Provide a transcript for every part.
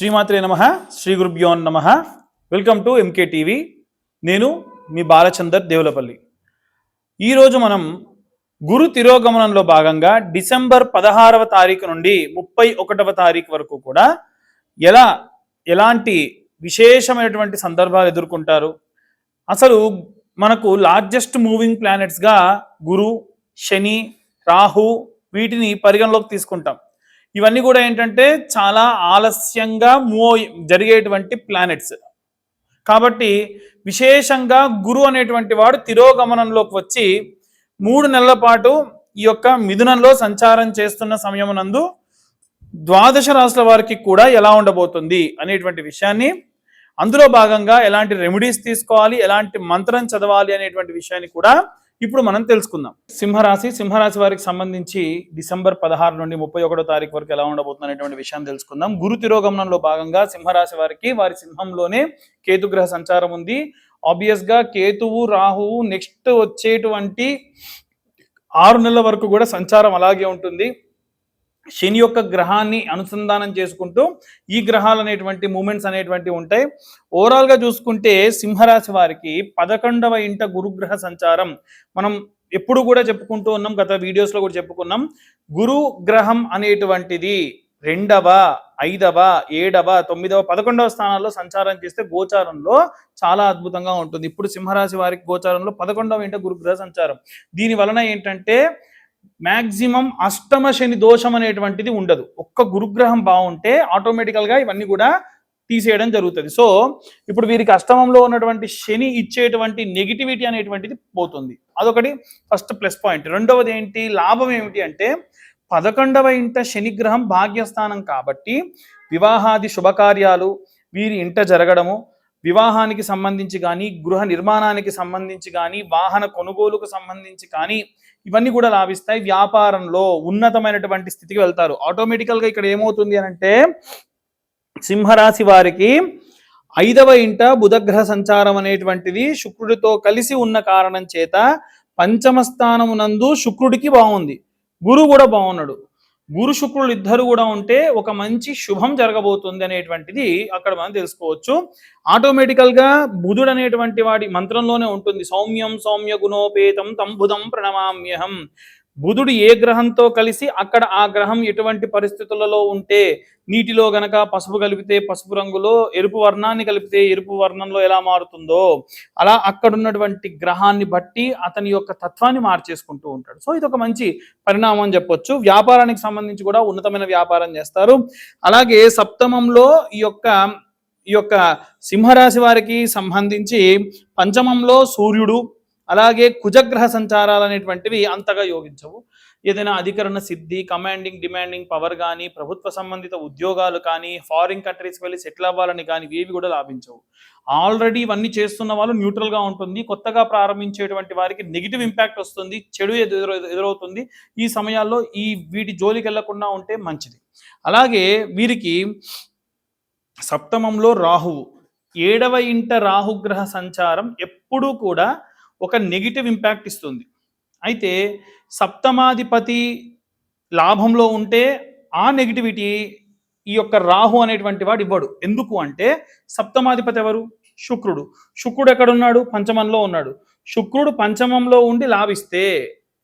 శ్రీమాత్రే నమ శ్రీ గురుభ్యో నమ. వెల్కమ్ టు ఎంకే టీవీ నేను మీ బాలచందర్ దేవులపల్లి. ఈరోజు మనం గురు తిరోగమనంలో భాగంగా డిసెంబర్ పదహారవ తారీఖు నుండి ముప్పై ఒకటవ తారీఖు వరకు కూడా ఎలా ఎలాంటి విశేషమైనటువంటి సందర్భాలు ఎదుర్కొంటారు? అసలు మనకు లార్జెస్ట్ మూవింగ్ ప్లానెట్స్గా గురు శని రాహు వీటిని పరిగణలోకి తీసుకుంటాం. ఇవన్నీ కూడా ఏంటంటే చాలా ఆలస్యంగా మూవ్ జరిగేటువంటి ప్లానెట్స్ కాబట్టి విశేషంగా గురు అనేటువంటి వాడు తిరోగమనంలోకి వచ్చి మూడు నెలల పాటు ఈ యొక్క మిథునంలో సంచారం చేస్తున్న సమయమునందు ద్వాదశ రాశుల వారికి కూడా ఎలా ఉండబోతుంది అనేటువంటి విషయాన్ని అందులో భాగంగా ఎలాంటి రెమెడీస్ తీసుకోవాలి ఎలాంటి మంత్రం చదవాలి అనేటువంటి విషయాన్ని కూడా ఇప్పుడు మనం తెలుసుకుందాం. సింహరాశి సింహరాశి వారికి సంబంధించి డిసెంబర్ పదహారు నుండి ముప్పై ఒకటో తారీఖు వరకు ఎలా ఉండబోతుంది అనేటువంటి విషయాన్ని తెలుసుకుందాం. గురు తిరోగమనంలో భాగంగా సింహరాశి వారికి వారి సింహంలోనే కేతుగ్రహ సంచారం ఉంది. ఆబ్వియస్గా కేతువు రాహువు నెక్స్ట్ వచ్చేటువంటి ఆరు నెలల వరకు కూడా సంచారం అలాగే ఉంటుంది. శని యొక్క గ్రహాన్ని అనుసంధానం చేసుకుంటూ ఈ గ్రహాలు అనేటువంటి మూమెంట్స్ అనేటువంటి ఉంటాయి. ఓవరాల్గా చూసుకుంటే సింహరాశి వారికి పదకొండవ ఇంట గురుగ్రహ సంచారం మనం ఎప్పుడు కూడా చెప్పుకుంటూ ఉన్నాం గత వీడియోస్లో కూడా చెప్పుకున్నాం. గురు గ్రహం అనేటువంటిది రెండవ ఐదవ ఏడవ తొమ్మిదవ పదకొండవ స్థానాల్లో సంచారం చేస్తే గోచారంలో చాలా అద్భుతంగా ఉంటుంది. ఇప్పుడు సింహరాశి వారికి గోచారంలో పదకొండవ ఇంట గురుగ్రహ సంచారం. దీని వలన ఏంటంటే మాక్సిమం అష్టమ శని దోషం అనేటువంటిది ఉండదు. ఒక్క గురుగ్రహం బాగుంటే ఆటోమేటికల్గా ఇవన్నీ కూడా తీసేయడం జరుగుతుంది. సో ఇప్పుడు వీరికి అష్టమంలో ఉన్నటువంటి శని ఇచ్చేటువంటి నెగిటివిటీ అనేటువంటిది పోతుంది. అదొకటి ఫస్ట్ ప్లస్ పాయింట్ రెండవది ఏంటి? లాభం ఏమిటి అంటే పదకొండవ ఇంట శనిగ్రహం భాగ్యస్థానం కాబట్టి వివాహాది శుభకార్యాలు వీరి ఇంట జరగడము వివాహానికి సంబంధించి కానీ గృహ నిర్మాణానికి సంబంధించి కానీ వాహన కొనుగోలుకు సంబంధించి కానీ ఇవన్నీ కూడా లాభిస్తాయి. వ్యాపారంలో ఉన్నతమైనటువంటి స్థితికి వెళ్తారు. ఆటోమేటికల్గా ఇక్కడ ఏమవుతుంది అని అంటే సింహరాశి వారికి ఐదవ ఇంట బుధగ్రహ సంచారం అనేటువంటిది శుక్రుడితో కలిసి ఉన్న కారణం చేత పంచమ స్థానమునందు శుక్రుడికి బాగుంది. గురువు కూడా బాగున్నాడు. గురు శుక్రులు ఇద్దరు కూడా ఉంటే ఒక మంచి శుభం జరగబోతుంది అనేటువంటిది అక్కడ మనం తెలుసుకోవచ్చు. ఆటోమేటికల్గా బుధుడు అనేటువంటి వాడి మంత్రంలోనే ఉంటుంది. సౌమ్యం సౌమ్య గుణోపేతం తంబుధం ప్రణమామ్యహం. బుధుడు ఏ గ్రహంతో కలిసి అక్కడ ఆ గ్రహం ఎటువంటి పరిస్థితులలో ఉంటే నీటిలో గనక పసుపు కలిపితే పసుపు రంగులో ఎరుపు వర్ణాన్ని కలిపితే ఎరుపు వర్ణంలో ఎలా మారుతుందో అలా అక్కడ ఉన్నటువంటి గ్రహాన్ని బట్టి అతని యొక్క తత్వాన్ని మార్చేసుకుంటూ ఉంటాడు. సో ఇది ఒక మంచి పరిణామం అని చెప్పొచ్చు. వ్యాపారానికి సంబంధించి కూడా ఉన్నతమైన వ్యాపారం చేస్తారు. అలాగే సప్తమంలో ఈ యొక్క ఈ యొక్క సింహరాశి వారికి సంబంధించి పంచమంలో సూర్యుడు అలాగే కుజగ్రహ సంచారాలు అనేటువంటివి అంతగా యోగించవు. ఏదైనా అధికరణ సిద్ధి కమాండింగ్ డిమాండింగ్ పవర్ కానీ ప్రభుత్వ సంబంధిత ఉద్యోగాలు కానీ ఫారిన్ కంట్రీస్కి వెళ్ళి సెటిల్ అవ్వాలని కానీ ఇవేవి కూడా లాభించవు. ఆల్రెడీ ఇవన్నీ చేస్తున్న వాళ్ళు న్యూట్రల్గా ఉంటుంది. కొత్తగా ప్రారంభించేటువంటి వారికి నెగిటివ్ ఇంపాక్ట్ వస్తుంది. చెడు ఎదురు ఎదురవుతుంది. ఈ సమయాల్లో ఈ వీటి జోలికి వెళ్ళకుండా ఉంటే మంచిది. అలాగే వీరికి సప్తమంలో రాహువు. ఏడవ ఇంట రాహుగ్రహ సంచారం ఎప్పుడూ కూడా ఒక నెగిటివ్ ఇంపాక్ట్ ఇస్తుంది. అయితే సప్తమాధిపతి లాభంలో ఉంటే ఆ నెగిటివిటీ ఈ యొక్క రాహు అనేటువంటి వాడు ఇవ్వడు. ఎందుకు అంటే సప్తమాధిపతి ఎవరు? శుక్రుడు. శుక్రుడు ఎక్కడున్నాడు? పంచమంలో ఉన్నాడు. శుక్రుడు పంచమంలో ఉండి లాభిస్తే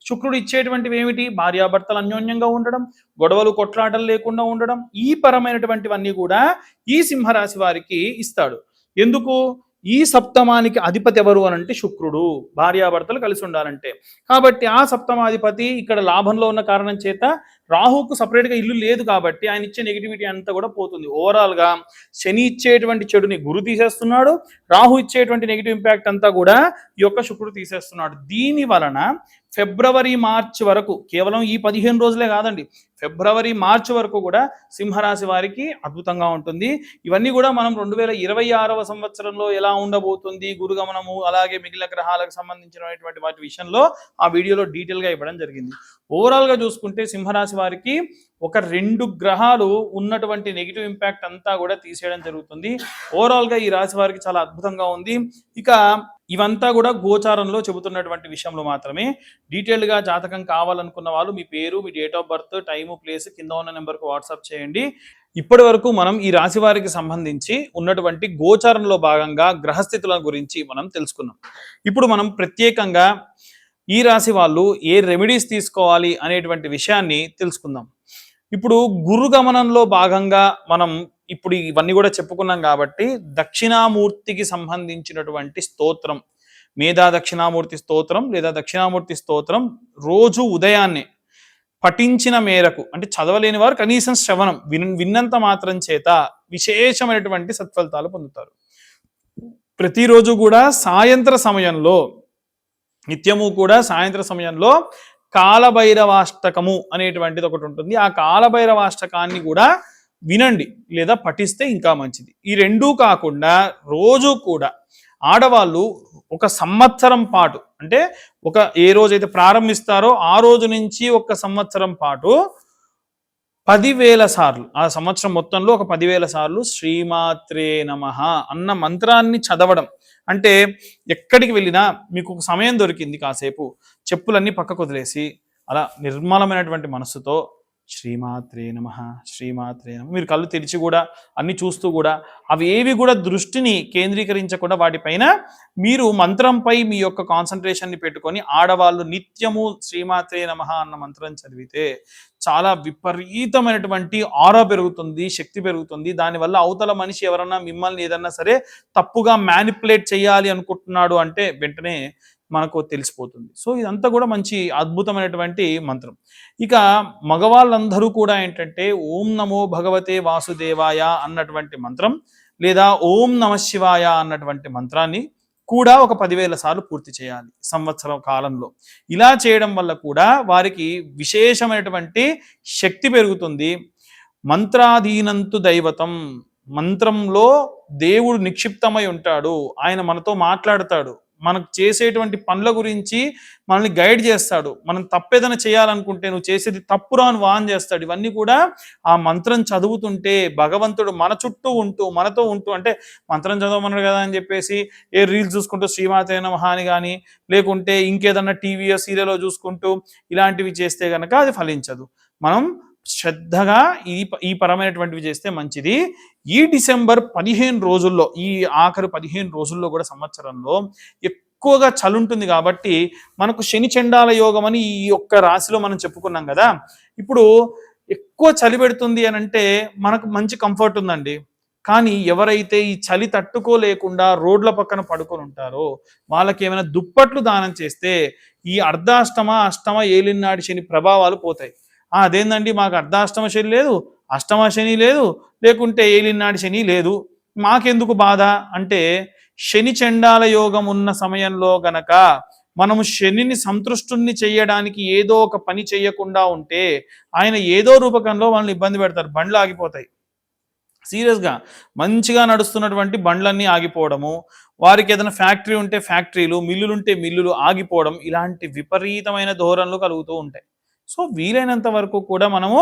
శుక్రుడు ఇచ్చేటువంటివి ఏమిటి? భార్యాభర్తలు అన్యోన్యంగా ఉండడం గొడవలు కొట్లాటలు లేకుండా ఉండడం ఈ పరమైనటువంటివన్నీ కూడా ఈ సింహరాశి వారికి ఇస్తాడు. ఎందుకు? ఈ సప్తమానికి అధిపతి ఎవరు అని అంటే శుక్రుడు. భార్యాభర్తలు కలిసి ఉండాలంటే. కాబట్టి ఆ సప్తమాధిపతి ఇక్కడ లాభంలో ఉన్న కారణం చేత రాహుకు సపరేట్గా ఇల్లు లేదు కాబట్టి ఆయన ఇచ్చే నెగిటివిటీ అంతా కూడా పోతుంది. ఓవరాల్గా శని ఇచ్చేటువంటి చెడుని గురు తీసేస్తున్నాడు. రాహు ఇచ్చేటువంటి నెగిటివ్ ఇంపాక్ట్ అంతా కూడా ఈ యొక్క శుక్రుడు తీసేస్తున్నాడు. దీని వలన ఫిబ్రవరి మార్చి వరకు కేవలం ఈ పదిహేను రోజులే కాదండి. ఫిబ్రవరి మార్చి వరకు కూడా సింహరాశి వారికి అద్భుతంగా ఉంటుంది. ఇవన్నీ కూడా మనం రెండు వేల ఇరవై ఆరవ సంవత్సరంలో ఎలా ఉండబోతుంది గురుగమనము అలాగే మిగిలిన గ్రహాలకు సంబంధించినటువంటి వాటి విషయంలో ఆ వీడియోలో డీటెయిల్గా ఇవ్వడం జరిగింది. ఓవరాల్గా చూసుకుంటే సింహరాశి వారికి ఒక రెండు గ్రహాలు ఉన్నటువంటి నెగిటివ్ ఇంపాక్ట్ అంతా కూడా తీసేయడం జరుగుతుంది. ఓవరాల్గా ఈ రాశి వారికి చాలా అద్భుతంగా ఉంది. ఇక ఇవంతా కూడా గోచారంలో చెబుతున్నటువంటి విషయంలో మాత్రమే. డీటెయిల్గా జాతకం కావాలనుకున్న వాళ్ళు మీ పేరు మీ date of birth time place కింద ఉన్న నెంబర్కి వాట్సాప్ చేయండి. ఇప్పటి వరకు మనం ఈ రాశి వారికి సంబంధించి ఉన్నటువంటి గోచారంలో భాగంగా గ్రహస్థితుల గురించి మనం తెలుసుకున్నాం. ఇప్పుడు మనం ప్రత్యేకంగా ఈ రాశి వాళ్ళు ఏ రెమెడీస్ తీసుకోవాలి అనేటువంటి విషయాన్ని తెలుసుకుందాం. ఇప్పుడు గురు గమనంలో భాగంగా మనం ఇప్పుడు ఇవన్నీ కూడా చెప్పుకున్నాం కాబట్టి దక్షిణామూర్తికి సంబంధించినటువంటి స్తోత్రం మేధా దక్షిణామూర్తి స్తోత్రం లేదా దక్షిణామూర్తి స్తోత్రం రోజు ఉదయాన్నే పఠించిన మేరకు అంటే చదవలేని వారు కనీసం శ్రవణం విన్ విన్నంత మాత్రం చేత విశేషమైనటువంటి సత్ఫలితాలు పొందుతారు. ప్రతిరోజు కూడా సాయంత్ర సమయంలో నిత్యము కూడా సాయంత్ర సమయంలో కాలభైరవాష్టకము అనేటువంటిది ఒకటి ఉంటుంది. ఆ కాలభైరవాష్టకాన్ని కూడా వినండి లేదా పఠిస్తే ఇంకా మంచిది. ఈ రెండూ కాకుండా రోజు కూడా ఆడవాళ్ళు ఒక సంవత్సరం పాటు అంటే ఒక ఏ రోజైతే ప్రారంభిస్తారో ఆ రోజు నుంచి ఒక సంవత్సరం పాటు పదివేల సార్లు ఆ సంవత్సరం మొత్తంలో ఒక పదివేల సార్లు శ్రీమాత్రే నమ అన్న మంత్రాన్ని చదవడం. అంటే ఎక్కడికి వెళ్ళినా మీకు ఒక సమయం దొరికింది కాసేపు. చెప్పులన్నీ పక్కకు వదిలేసి అలా నిర్మలమైనటువంటి మనస్సుతో శ్రీమాత్రే నమ శ్రీమాత్రే నమ. మీరు కళ్ళు తెరిచి కూడా అన్ని చూస్తూ కూడా అవి ఏవి కూడా దృష్టిని కేంద్రీకరించకుండా వాటిపైన మీరు మంత్రంపై మీ యొక్క కాన్సన్ట్రేషన్ని పెట్టుకొని ఆడవాళ్ళు నిత్యము శ్రీమాత్రే నమ అన్న మంత్రం చదివితే చాలా విపరీతమైనటువంటి ఆరా పెరుగుతుంది శక్తి పెరుగుతుంది. దానివల్ల అవతల మనిషి ఎవరన్నా మిమ్మల్ని ఏదన్నా సరే తప్పుగా మ్యానిపులేట్ చేయాలి అనుకుంటున్నాడు అంటే వెంటనే మనకు తెలిసిపోతుంది. సో ఇదంతా కూడా మంచి అద్భుతమైనటువంటి మంత్రం. ఇక మగవాళ్ళందరూ కూడా ఏంటంటే ఓం నమో భగవతే వాసుదేవాయ అన్నటువంటి మంత్రం లేదా ఓం నమ శివాయ అన్నటువంటి మంత్రాన్ని కూడా ఒక పదివేల సార్లు పూర్తి చేయాలి సంవత్సరం కాలంలో. ఇలా చేయడం వల్ల కూడా వారికి విశేషమైనటువంటి శక్తి పెరుగుతుంది. మంత్రాధీనంతు దైవతం మంత్రంలో దేవుడు నిక్షిప్తమై ఉంటాడు ఆయన మనతో మాట్లాడతాడు. మనకు చేసేటువంటి పనుల గురించి మనల్ని గైడ్ చేస్తాడు. మనం తప్పేదైనా చేయాలనుకుంటే నువ్వు చేసేది తప్పురా అని వాన్ చేస్తాడు. ఇవన్నీ కూడా ఆ మంత్రం చదువుతుంటే భగవంతుడు మన చుట్టూ ఉంటూ మనతో ఉంటూ అంటే మంత్రం చదవమన్నాడు కదా అని చెప్పేసి ఏ రీల్స్ చూసుకుంటూ శ్రీమాతే మహాని కానీ లేకుంటే ఇంకేదన్నా టీవీయో సీరియల్లో చూసుకుంటూ ఇలాంటివి చేస్తే గనక అది ఫలించదు. మనం శ్రద్ధగా ఈ ప- ఈ పరమైనటువంటివి చేస్తే మంచిది. ఈ డిసెంబర్ పదిహేను రోజుల్లో ఈ ఆఖరు పదిహేను రోజుల్లో కూడా సంవత్సరంలో ఎక్కువగా చలి ఉంటుంది కాబట్టి మనకు శని చండాల యోగం అని ఈ యొక్క రాశిలో మనం చెప్పుకున్నాం కదా. ఇప్పుడు ఎక్కువ చలి పెడుతుంది అని అంటే మనకు మంచి కంఫర్ట్ ఉందండి. కానీ ఎవరైతే ఈ చలి తట్టుకోలేకుండా రోడ్ల పక్కన పడుకొని ఉంటారో వాళ్ళకి ఏమైనా దుప్పట్లు దానం చేస్తే ఈ అర్ధాష్టమ అష్టమ ఏలినాడి శని ప్రభావాలు పోతాయి. అదేందండి? మాకు అర్ధాష్టమ శని లేదు అష్టమ శని లేదు లేకుంటే ఏలినాడి శని లేదు. మాకెందుకు బాధ? అంటే శని చండాల యోగం ఉన్న సమయంలో గనక మనము శనిని సంతృష్టుని చేయడానికి ఏదో ఒక పని చేయకుండా ఉంటే ఆయన ఏదో రూపకంలో వాళ్ళని ఇబ్బంది పెడతారు బండ్లు ఆగిపోతాయి. సీరియస్గా మంచిగా నడుస్తున్నటువంటి బండ్లన్నీ ఆగిపోవడము వారికి ఏదైనా ఫ్యాక్టరీ ఉంటే ఫ్యాక్టరీలు మిల్లులు ఉంటే మిల్లులు ఆగిపోవడం ఇలాంటి విపరీతమైన ధోరణులు కలుగుతూ ఉంటాయి. సో వీలైనంత వరకు కూడా మనము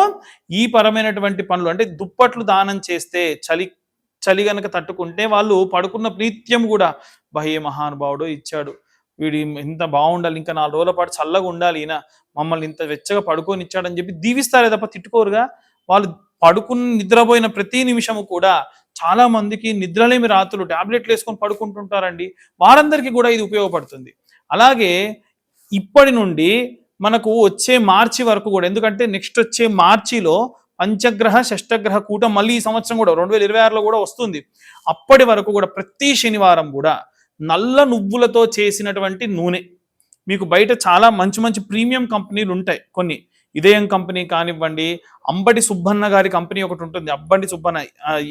ఈ పరమైనటువంటి పనులు అంటే దుప్పట్లు దానం చేస్తే చలి చలి గనక తట్టుకుంటే వాళ్ళు పడుకున్న ప్రీత్యం కూడా భయ మహానుభావుడు ఇచ్చాడు. వీడి ఇంత బాగుండాలి ఇంకా నాలుగు రోజుల పాటు చల్లగా ఉండాలి ఈయన మమ్మల్ని ఇంత వెచ్చగా పడుకొని ఇచ్చాడని చెప్పి దీవిస్తారే తప్ప తిట్టుకోరుగా. వాళ్ళు పడుకుని నిద్రపోయిన ప్రతి నిమిషము కూడా చాలా మందికి నిద్రలేమి రాత్రులు టాబ్లెట్లు వేసుకొని పడుకుంటుంటారండి. వారందరికీ కూడా ఇది ఉపయోగపడుతుంది. అలాగే ఇప్పటి నుండి మనకు వచ్చే మార్చి వరకు కూడా ఎందుకంటే నెక్స్ట్ వచ్చే మార్చిలో పంచగ్రహ షష్టగ్రహ కూటం మళ్ళీ ఈ సంవత్సరం కూడా రెండు వేల ఇరవై ఆరులో కూడా వస్తుంది. అప్పటి వరకు కూడా ప్రతి శనివారం కూడా నల్ల నువ్వులతో చేసినటువంటి నూనె. మీకు బయట చాలా మంచి మంచి ప్రీమియం కంపెనీలు ఉంటాయి కొన్ని. ఇదయం కంపెనీ కానివ్వండి అంబటి సుబ్బన్న గారి కంపెనీ ఒకటి ఉంటుంది అంబటి సుబ్బన్న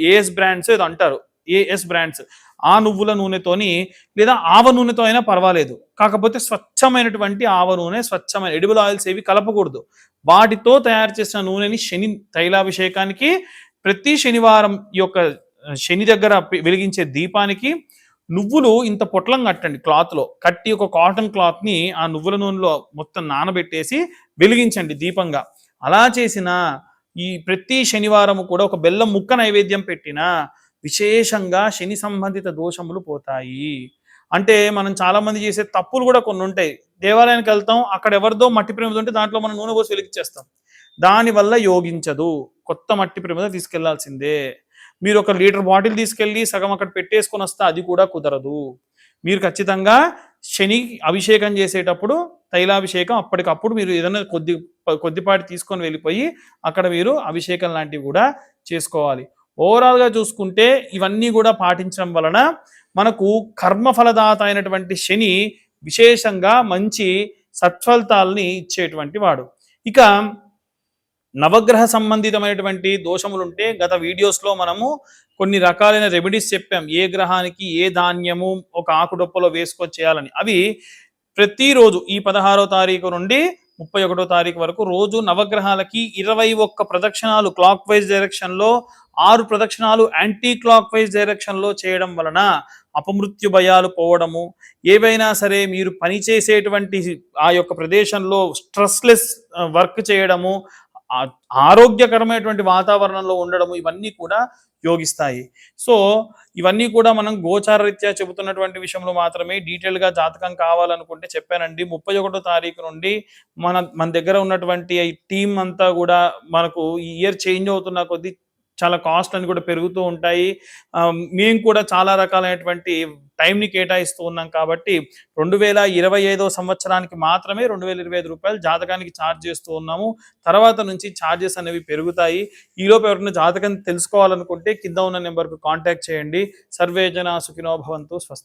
ఏఎస్ బ్రాండ్స్ ఏదో అంటారు. ఏఎస్ బ్రాండ్స్ ఆ నువ్వుల నూనెతోని లేదా ఆవ నూనెతో అయినా పర్వాలేదు. కాకపోతే స్వచ్ఛమైనటువంటి ఆవ నూనె స్వచ్ఛమైన ఎడిబుల్ ఆయిల్స్ ఏవి కలపకూడదు. వాటితో తయారు చేసిన నూనెని శని తైలాభిషేకానికి ప్రతి శనివారం యొక్క శని దగ్గర వెలిగించే దీపానికి నువ్వులు ఇంత పొట్లం కట్టండి క్లాత్లో. కట్టి ఒక కాటన్ క్లాత్ని ఆ నువ్వుల నూనెలో మొత్తం నానబెట్టేసి వెలిగించండి దీపంగా. అలా చేసిన ఈ ప్రతి శనివారం కూడా ఒక బెల్లం ముక్క నైవేద్యం పెట్టినా విశేషంగా శని సంబంధిత దోషములు పోతాయి. అంటే మనం చాలామంది చేసే తప్పులు కూడా కొన్ని ఉంటాయి. దేవాలయానికి వెళ్తాం అక్కడ ఎవరిదో మట్టి ప్రేమిది ఉంటే దాంట్లో మనం నూనె పోసి వెలిగించేస్తాం. దానివల్ల యోగించదు. కొత్త మట్టి ప్రమిద తీసుకెళ్ళాల్సిందే. మీరు ఒక లీటర్ బాటిల్ తీసుకెళ్ళి సగం అక్కడ పెట్టేసుకొని వస్తే అది కూడా కుదరదు. మీరు ఖచ్చితంగా శని అభిషేకం చేసేటప్పుడు తైలాభిషేకం అప్పటికప్పుడు మీరు ఏదైనా కొద్ది కొద్దిపాటి తీసుకొని వెళ్ళిపోయి అక్కడ మీరు అభిషేకం లాంటివి కూడా చేసుకోవాలి. ఓవరాల్గా చూసుకుంటే ఇవన్నీ కూడా పాటించడం వలన మనకు కర్మఫలదాత అయినటువంటి శని విశేషంగా మంచి సత్ఫలితాలని ఇచ్చేటువంటి వాడు. ఇక నవగ్రహ సంబంధితమైనటువంటి దోషములుంటే గత వీడియోస్లో మనము కొన్ని రకాలైన రెమెడీస్ చెప్పాం. ఏ గ్రహానికి ఏ ధాన్యము ఒక ఆకుడొప్పలో వేసుకొని చేయాలని. అవి ప్రతిరోజు ఈ పదహారో తారీఖు నుండి ముప్పై ఒకటో తారీఖు వరకు రోజు నవగ్రహాలకి ఇరవై ఒక్క ప్రదక్షిణాలు క్లాక్ వైజ్ డైరెక్షన్లో ఆరు ప్రదక్షిణాలు యాంటీ క్లాక్ వైజ్ డైరెక్షన్లో చేయడం వలన అపమృత్యు భయాలు పోవడము ఏవైనా సరే మీరు పని చేసేటువంటి ఆ యొక్క ప్రదేశంలో స్ట్రెస్లెస్ వర్క్ చేయడము ఆరోగ్యకరమైనటువంటి వాతావరణంలో ఉండడము ఇవన్నీ కూడా యోగిస్తాయి. సో ఇవన్నీ కూడా మనం గోచారరీత్యా చెబుతున్నటువంటి విషయంలో మాత్రమే డీటెయిల్గా జాతకం కావాలనుకుంటే చెప్పానండి. ముప్పై ఒకటో తారీఖు నుండి మన మన దగ్గర ఉన్నటువంటి టీం అంతా కూడా మనకు ఈ ఇయర్ చేంజ్ అవుతున్న కొద్దీ చాలా కాస్ట్ అని కూడా పెరుగుతూ ఉంటాయి. మేము కూడా చాలా రకాలైనటువంటి టైంని కేటాయిస్తూ ఉన్నాం కాబట్టి రెండు వేల ఇరవై ఐదో సంవత్సరానికి మాత్రమే రెండు వేల ఇరవై ఐదు రూపాయలు జాతకానికి ఛార్జ్ చేస్తూ ఉన్నాము. తర్వాత నుంచి ఛార్జెస్ అనేవి పెరుగుతాయి. ఈలోపు ఎవరైనా జాతకం తెలుసుకోవాలనుకుంటే కింద ఉన్న నెంబర్కు కాంటాక్ట్ చేయండి. సర్వేజన సుఖినోభవంతో సుఖినో స్వస్తి